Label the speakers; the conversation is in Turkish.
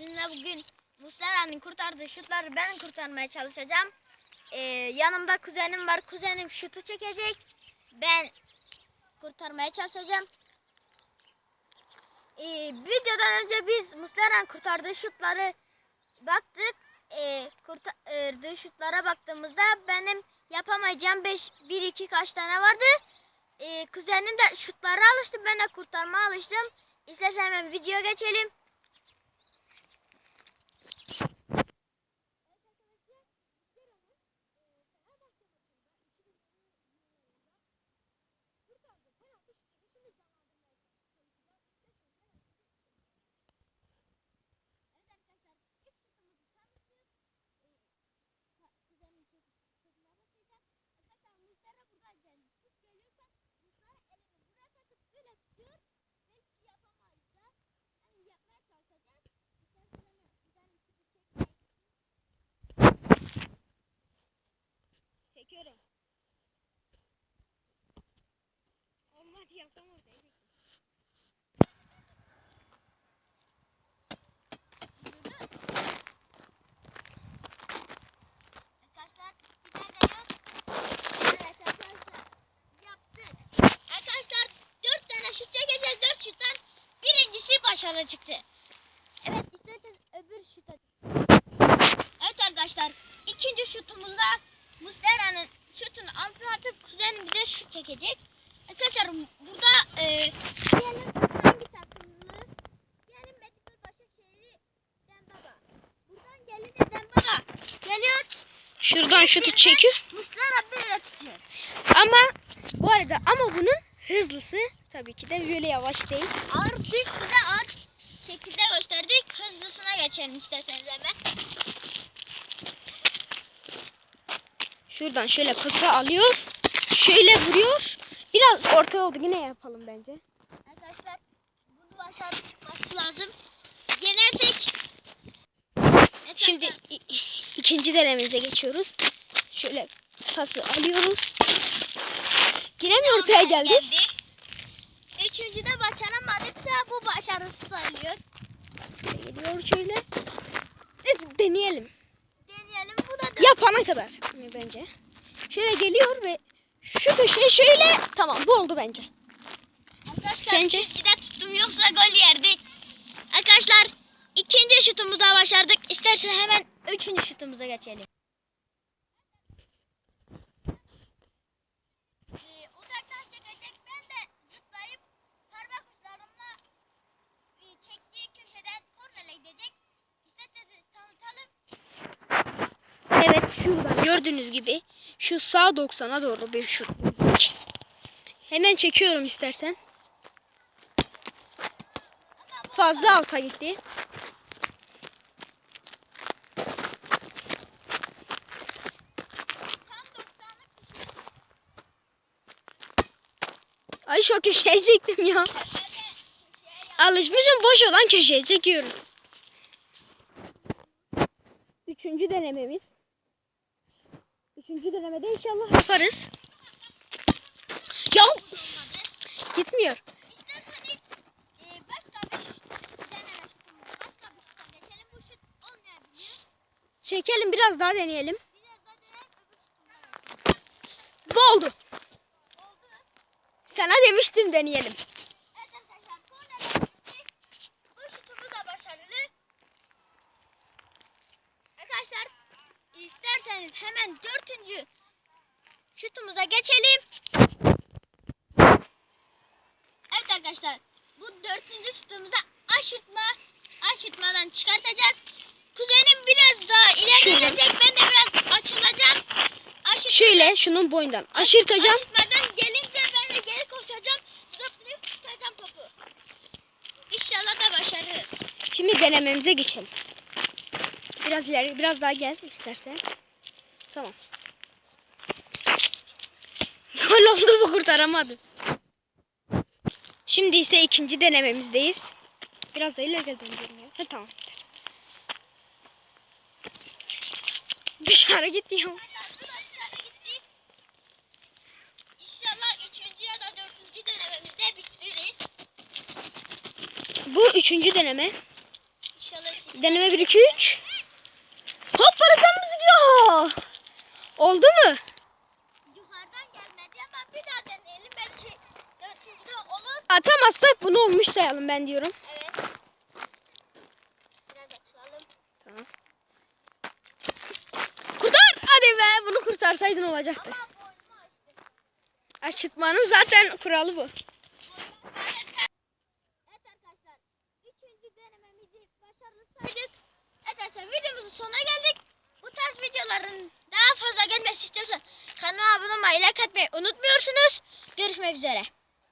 Speaker 1: sizinle bugün Muslera'nın kurtardığı şutları ben kurtarmaya çalışacağım. Ee, yanımda kuzenim var. Kuzenim şutu çekecek. Ben kurtarmaya çalışacağım. Ee, videodan önce biz Muslera'nın kurtardığı şutları baktık. Ee, kurtardığı şutlara baktığımızda benim yapamayacağım 5 1 2 kaç tane vardı. Ee, kuzenim de şutlara alıştı. Ben de kurtarmaya alıştım. İstersen hemen video geçelim. Çekiyorum. Olmadı yapamam. Arkadaşlar bir daha geliyor. Evet arkadaşlar yaptık. Arkadaşlar dört tane şut çekeceğiz. Dört şuttan birincisi başarılı çıktı. Evet isterseniz öbür şuta. Evet arkadaşlar ikinci şutumuzda Muslera'nın şutunu altına atıp kuzenim bize şut çekecek. Arkadaşlar burada e, diyelim hangi takımlı? Diyelim Medikal Başakşehir'i Dembaba. Buradan gelin de Dembaba geliyor.
Speaker 2: Şuradan şutu çekiyor.
Speaker 1: Muslera böyle tutuyor.
Speaker 2: Ama bu arada ama bunun hızlısı tabii ki de böyle yavaş değil.
Speaker 1: Ağır biz size ağır şekilde gösterdik. Hızlısına geçelim isterseniz hemen.
Speaker 2: Şuradan şöyle pası alıyor. Şöyle vuruyor. Biraz orta oldu yine yapalım bence.
Speaker 1: Arkadaşlar bunu başarı çıkması lazım. Yenersek Evet
Speaker 2: Şimdi ikinci denememize geçiyoruz. Şöyle pası alıyoruz. Yine mi ortaya geldi?
Speaker 1: Üçüncüde başaramadıksa bu başarısız sayılıyor.
Speaker 2: Geliyor şöyle. Evet, deneyelim.
Speaker 1: Deneyelim bu da dört.
Speaker 2: Yapana kadar bence. Şöyle geliyor ve şu köşeye şöyle tamam bu oldu bence.
Speaker 1: Arkadaşlar
Speaker 2: Sence?
Speaker 1: çizgide tuttum yoksa gol yerdik. Arkadaşlar ikinci şutumuzu da başardık. İstersen hemen üçüncü şutumuza geçelim. Ee, uzaktan çekecek ben de zıplayıp parmak uçlarımla e, çektiği köşeden kornere gidecek. İsterseniz tanıtalım.
Speaker 2: Evet şuradan gördüğünüz gibi şu sağ 90'a doğru bir şut. Hemen çekiyorum istersen. Fazla alta gitti.
Speaker 1: Tam 90'lık bir şut.
Speaker 2: Ay şu köşeye çektim ya. Alışmışım boş olan köşeye çekiyorum. Üçüncü denememiz. Üçüncü denemede inşallah yaparız. Ya gitmiyor. Çekelim biraz daha deneyelim. Bu. Oldu. Sana demiştim deneyelim.
Speaker 1: Evet arkadaşlar kornere gittik. Bu şutumuz da başarılı. Arkadaşlar isterseniz hemen dördüncü şutumuza geçelim. Evet arkadaşlar bu dördüncü şutumuzda aşırtma aşırtmadan çıkartacağız. Kuzenim biraz daha ileri gidecek. Ben de biraz açılacağım. Aşırt
Speaker 2: Şöyle şunun boyundan aşırtacağım.
Speaker 1: Aşırtmadan gelince ben de geri koşacağım. Zıplayıp tutacağım topu. İnşallah da başarırız.
Speaker 2: Şimdi denememize geçelim. Biraz ileri, biraz daha gel istersen. Tamam. Gol oldu bu kurtaramadı. Şimdi ise ikinci denememizdeyiz. Biraz da ileri gel ben görmüyorum. Ha, tamam. Dışarı gitti ya.
Speaker 1: Arkadaşlar gittik. İnşallah üçüncü ya da dördüncü denememizde bitiririz.
Speaker 2: Bu üçüncü deneme.
Speaker 1: İnşallah
Speaker 2: Deneme 1 2 3. Hop parasamız gidiyor. Oldu mu?
Speaker 1: Yukarıdan gelmedi ama bir daha deneyelim. Belki dördüncüde olur.
Speaker 2: Atamazsak bunu olmuş sayalım ben diyorum.
Speaker 1: Evet. Biraz açalım.
Speaker 2: Tamam. Kurtar! Hadi be bunu kurtarsaydın olacaktı.
Speaker 1: Ama boynumu açtım.
Speaker 2: Aşıtmanın zaten kuralı bu.
Speaker 1: Evet arkadaşlar. Üçüncü denememizi başarılı saydık. Evet arkadaşlar videomuzun sonuna geldik. Bu tarz videoların daha fazla gelmesi istiyorsan kanalıma abone olmayı, like atmayı unutmuyorsunuz. Görüşmek üzere.